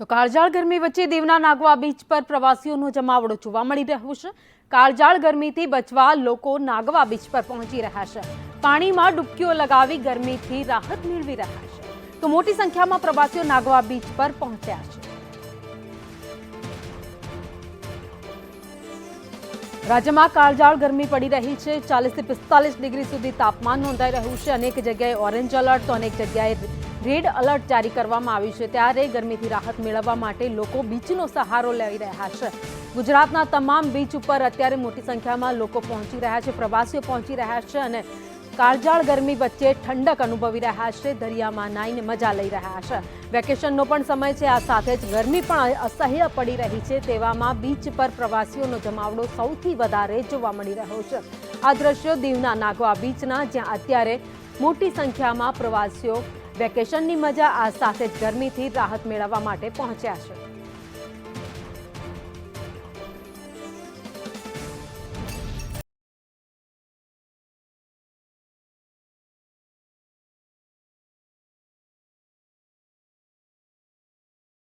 તો કાળજાળ ગરમી વચ્ચે દેવના નાગવા બીચ પર પ્રવાસીઓનો જમાવડો જોવા મળી રહ્યો છે. કાળજાળ ગરમીથી બચવા લોકો નાગવા બીચ પર પહોંચી રહ્યા છે. પાણીમાં ડૂબકીઓ લગાવી ગરમીથી રાહત મેળવી રહ્યા છે. તો મોટી સંખ્યામાં પ્રવાસીઓ નાગવા બીચ પર પહોંચ્યા છે. રાજ્યમાં કાળજાળ ગરમી પડી રહી છે. ચાલીસથી પિસ્તાલીસ ડિગ્રી સુધી તાપમાન નોંધાઈ રહ્યું છે. અનેક જગ્યાએ ઓરેન્જ એલર્ટ, તો અનેક જગ્યાએ રેડ અલર્ટ જારી કરવામાં આવ્યું છે. ત્યારે ગરમીથી રાહત મેળવવા માટે લોકો બીચનો સહારો લઈ રહ્યા છે. ગુજરાતના તમામ બીચ ઉપર અત્યારે મોટી સંખ્યામાં લોકો પહોંચી રહ્યા છે, પ્રવાસીઓ પહોંચી રહ્યા છે અને કાળજાળ ગરમી વચ્ચે ઠંડક અનુભવી રહ્યા છે. દરિયામાં નાઈને મજા લઈ રહ્યા છે. વેકેશનનો પણ સમય છે. આ સાથે જ ગરમી પણ અસહ્ય પડી રહી છે. તેવામાં બીચ પર પ્રવાસીઓનો જમાવડો સૌથી વધારે જોવા મળી રહ્યો છે. આ દ્રશ્યો દીવના નાગવા બીચના, જ્યાં અત્યારે મોટી સંખ્યામાં પ્રવાસીઓ વેકેશનની મજા આ સાથે જ ગરમીથી રાહત મેળવવા માટે પહોંચ્યા છે.